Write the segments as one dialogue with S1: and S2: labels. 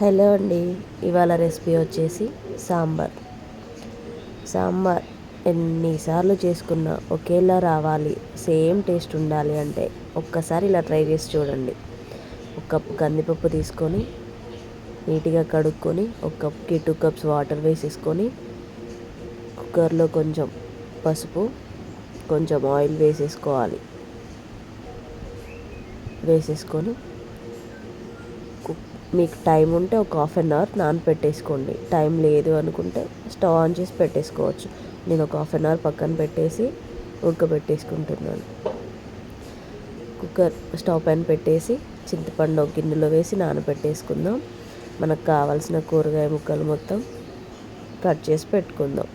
S1: Hello అండి ఇవాళ recipe వచ్చేసి సాంబార్. సాంబార్ ఎన్నిసార్లు చేసుకున్నా ఒకేలా రావాలి సేమ్ టేస్ట్ ఉండాలి అంటే ఒక్కసారి ఇలా ట్రై చేసి చూడండి. ఒక కప్పు కందిపప్పు తీసుకొని నీట్గా కడుక్కొని ఒక కప్కి టూ కప్స్ వాటర్ వేసేసుకొని కుక్కర్లో కొంచెం పసుపు కొంచెం ఆయిల్ వేసేసుకోవాలి. వేసేసుకొని మీకు టైం ఉంటే ఒక హాఫ్ అన్ అవర్ నానపెట్టేసుకోండి. టైం లేదు అనుకుంటే స్టవ్ ఆన్ చేసి పెట్టేసుకోవచ్చు. నేను ఒక హాఫ్ అన్ అవర్ పక్కన పెట్టేసి ఉడకబెట్టేసుకుంటున్నాను. కుక్కర్ స్టవ్ పైన పెట్టేసి చింతపండు ఒక గిన్నెలో వేసి నానబెట్టేసుకుందాం మనకు కావాల్సిన కూరగాయ ముక్కలు మొత్తం కట్ చేసి పెట్టుకుందాం.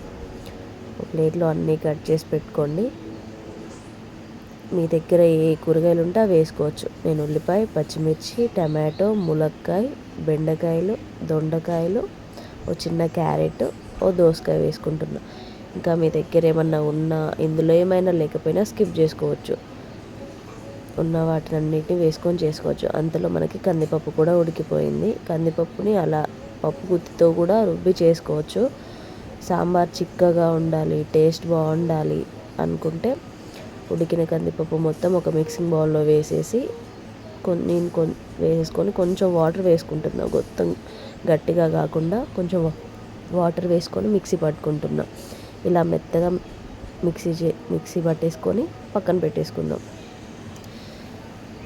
S1: ప్లేట్లో అన్నీ కట్ చేసి పెట్టుకోండి. మీ దగ్గర ఏ కూరగాయలు ఉంటే అవి వేసుకోవచ్చు. నేను ఉల్లిపాయ పచ్చిమిర్చి టమాటో ములక్కాయ బెండకాయలు దొండకాయలు ఓ చిన్న క్యారెట్ ఓ దోసకాయ వేసుకుంటున్నా. ఇంకా మీ దగ్గర ఏమన్నా ఉన్నా ఇందులో ఏమైనా లేకపోయినా స్కిప్ చేసుకోవచ్చు. ఉన్న వాటినన్నిటిని వేసుకొని చేసుకోవచ్చు. అంతలో మనకి కందిపప్పు కూడా ఉడికిపోయింది. కందిపప్పుని అలా పప్పు గుత్తితో కూడా రుబ్బి చేసుకోవచ్చు. సాంబార్ చిక్కగా ఉండాలి టేస్ట్ బాగుండాలి అనుకుంటే ఉడికిన కందిపప్పు మొత్తం ఒక మిక్సింగ్ బౌల్లో వేసేసి కొన్ని నేను కొన్ని వేసుకొని కొంచెం వాటర్ వేసుకుంటున్నా. మొత్తం గట్టిగా కాకుండా కొంచెం వాటర్ వేసుకొని మిక్సీ పట్టుకుంటున్నా. ఇలా మెత్తగా మిక్సీ చే మిక్సీ పట్టేసుకొని పక్కన పెట్టేసుకుందాం.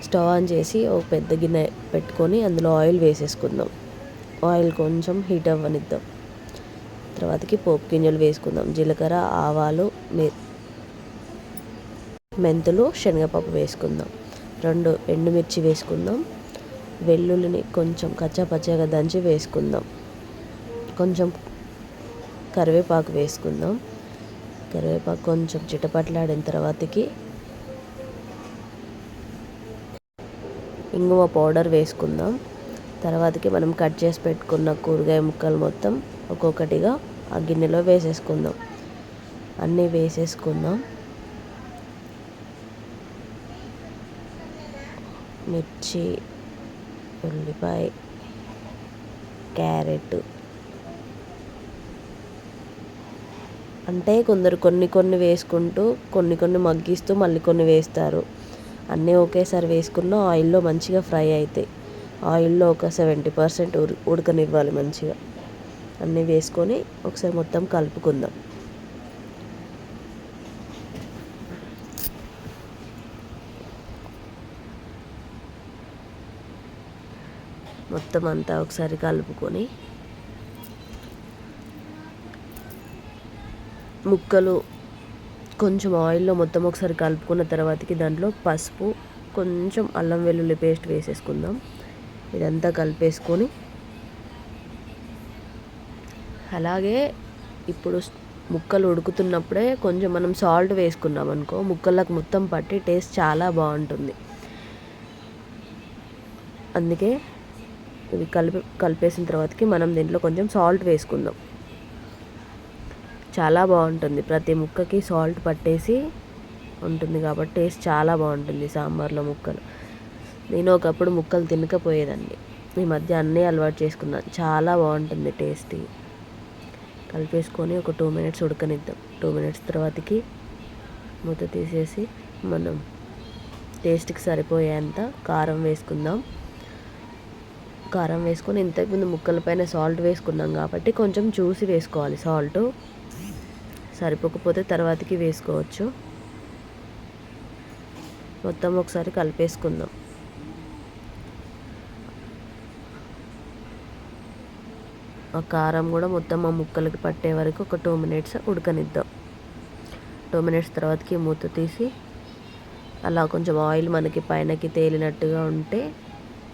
S1: స్టవ్ ఆన్ చేసి ఒక పెద్ద గిన్నె పెట్టుకొని అందులో ఆయిల్ వేసేసుకుందాం. ఆయిల్ కొంచెం హీట్ అవ్వనిద్దాం. తర్వాతకి పోపు గింజలు వేసుకుందాం. జీలకర్ర ఆవాలు మెంతులు శనగపప్పు వేసుకుందాం. రెండు ఎండుమిర్చి వేసుకుందాం. వెల్లుల్లిని కొంచెం కచ్చాపచ్చాగా దంచి వేసుకుందాం. కొంచెం కరివేపాకు వేసుకుందాం. కరివేపాకు కొంచెం చిటపట్లాడిన తర్వాతకి ఇంగువ పౌడర్ వేసుకుందాం. తర్వాతకి మనం కట్ చేసి పెట్టుకున్న కూరగాయ ముక్కలు మొత్తం ఒక్కొక్కటిగా ఆ గిన్నెలో వేసేసుకుందాం. అన్నీ వేసేసుకుందాం. మిర్చి ఉల్లిపాయ క్యారెట్. అంటే కొందరు కొన్ని కొన్ని వేసుకుంటూ కొన్ని కొన్ని మగ్గిస్తూ మళ్ళీ కొన్ని వేస్తారు. అన్నీ ఒకేసారి వేసుకున్న ఆయిల్లో మంచిగా ఫ్రై అవుతాయి ఆయిల్లో ఒక సెవెంటీ పర్సెంట్ ఉడకనివ్వాలి మంచిగా. అన్నీ వేసుకొని ఒకసారి మొత్తం కలుపుకుందాం. మొత్తం అంతా ఒకసారి కలుపుకొని ముక్కలు కొంచెం ఆయిల్లో మొత్తం ఒకసారి కలుపుకున్న తర్వాతకి దాంట్లో పసుపు కొంచెం అల్లం వెల్లుల్లి పేస్ట్ వేసేసుకుందాం. ఇదంతా కలిపేసుకొని అలాగే ఇప్పుడు ముక్కలు ఉడుకుతున్నప్పుడే కొంచెం మనం సాల్ట్ వేసుకున్నాం అనుకో ముక్కలకు మొత్తం పట్టి టేస్ట్ చాలా బాగుంటుంది. అందుకే ఇవి కలిపి కలిపేసిన తర్వాతకి మనం దీంట్లో కొంచెం సాల్ట్ వేసుకుందాం. చాలా బాగుంటుంది. ప్రతి ముక్కకి సాల్ట్ పట్టేసి ఉంటుంది కాబట్టి టేస్ట్ చాలా బాగుంటుంది సాంబార్లో ముక్కలు. నేను ఒకప్పుడు ముక్కలు తినకపోయేదాన్ని. ఈ మధ్య అన్నీ అలవాటు చేసుకున్నాను. చాలా బాగుంటుంది టేస్టీ. కలిపేసుకొని ఒక టూ మినిట్స్ ఉడకనిద్దాం. టూ మినిట్స్ తర్వాతకి మూత తీసేసి మనం టేస్ట్కి సరిపోయేంత కారం వేసుకుందాం. కారం వేసుకొని ఇంతకుముందు ముక్కల పైన సాల్ట్ వేసుకున్నాం కాబట్టి కొంచెం చూసి వేసుకోవాలి సాల్ట్. సరిపోకపోతే తర్వాతకి వేసుకోవచ్చు. మొత్తం ఒకసారి కలిపేసుకుందాం. ఆ కారం కూడా మొత్తం ఆ ముక్కలకి పట్టే వరకు ఒక టూ మినిట్స్ ఉడకనిద్దాం. టూ మినిట్స్ తర్వాతకి మూత తీసి అలా కొంచెం ఆయిల్ మనకి పైనకి తేలినట్టుగా ఉంటే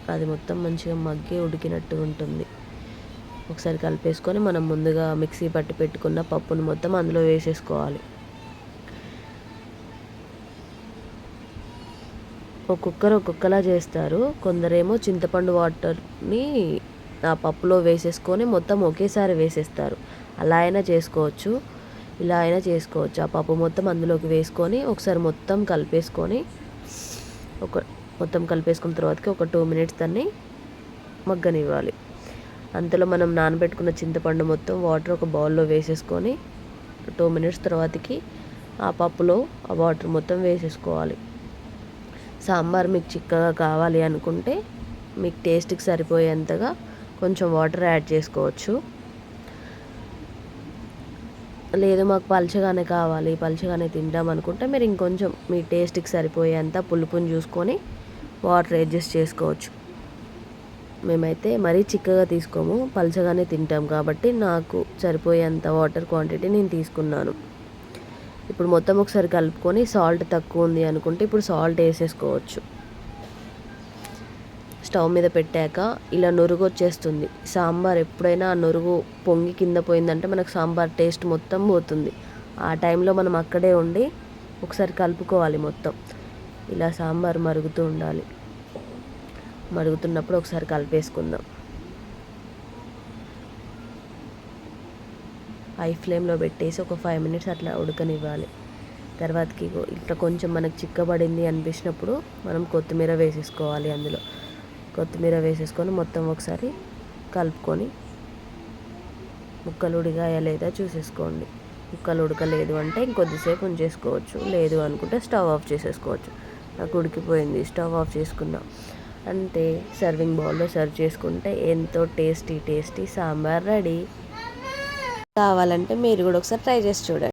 S1: అది మొత్తం మంచిగా మగ్గి ఉడికినట్టు ఉంటుంది. ఒకసారి కలిపేసుకొని మనం ముందుగా మిక్సీ పట్టి పెట్టుకున్న పప్పును మొత్తం అందులో వేసేసుకోవాలి. ఒక్కొక్కరు ఒక్కొక్కలా చేస్తారు. కొందరేమో చింతపండు వాటర్ని ఆ పప్పులో వేసేసుకొని మొత్తం ఒకేసారి వేసేస్తారు. అలా అయినా చేసుకోవచ్చు. ఇలా అయినా చేసుకోవచ్చు. ఆ పప్పు మొత్తం అందులోకి వేసుకొని ఒకసారి మొత్తం కలిపేసుకొని ఒక మొత్తం కలిపేసుకున్న తర్వాతకి ఒక టూ మినిట్స్ దాన్ని మగ్గనివ్వాలి. అంతలో మనం నానబెట్టుకున్న చింతపండు మొత్తం వాటర్ ఒక బౌల్లో వేసేసుకొని టూ మినిట్స్ తర్వాతకి ఆ పప్పులో ఆ వాటర్ మొత్తం వేసేసుకోవాలి. సాంబార్ మీకు చిక్కగా కావాలి అనుకుంటే మీకు టేస్ట్కి సరిపోయేంతగా కొంచెం వాటర్ యాడ్ చేసుకోవచ్చు. లేదు మాకు పలుచగానే కావాలి పలుచగానే తింటాం అనుకుంటే మీరు ఇంకొంచెం మీ టేస్ట్కి సరిపోయేంత పులుపుని చూసుకొని వాటర్ అడ్జస్ట్ చేసుకోవచ్చు. మేమైతే మరీ చిక్కగా తీసుకోము పలచగానే తింటాం కాబట్టి నాకు సరిపోయేంత వాటర్ క్వాంటిటీ నేను తీసుకున్నాను. ఇప్పుడు మొత్తం ఒకసారి కలుపుకొని సాల్ట్ తక్కువ ఉంది అనుకుంటే ఇప్పుడు సాల్ట్ వేసేసుకోవచ్చు. స్టవ్ మీద పెట్టాక ఇలా నురుగు వచ్చేస్తుంది. సాంబార్ ఎప్పుడైనా ఆ నురుగు పొంగి కింద పోయిందంటే మనకు సాంబార్ టేస్ట్ మొత్తం పోతుంది. ఆ టైంలో మనం అక్కడే ఉండి ఒకసారి కలుపుకోవాలి మొత్తం. ఇలా సాంబార్ మరుగుతూ ఉండాలి. మరుగుతున్నప్పుడు ఒకసారి కలిపేసుకుందాం. హై ఫ్లేమ్లో పెట్టేసి ఒక ఫైవ్ మినిట్స్ అట్లా ఉడకనివ్వాలి. తర్వాతకి ఇట్లా కొంచెం మనకు చిక్కబడింది అనిపించినప్పుడు మనం కొత్తిమీర వేసేసుకోవాలి అందులో. కొత్తిమీర వేసేసుకొని మొత్తం ఒకసారి కలుపుకొని ముక్కలు ఉడిగాయా లేదా చూసేసుకోండి. ముక్కలు ఉడకలేదు అంటే ఇంకొద్దిసేపు ఉంచేసుకోవచ్చు. లేదు అనుకుంటే స్టవ్ ఆఫ్ చేసేసుకోవచ్చు. నాకు ఉడికిపోయింది స్టవ్ ఆఫ్ చేసుకున్నా. అంతే సర్వింగ్ బౌల్లో సర్వ్ చేసుకుంటే ఎంతో టేస్టీ టేస్టీ సాంబార్ రెడీ. కావాలంటే మీరు కూడా ఒకసారి ట్రై చేసి చూడండి.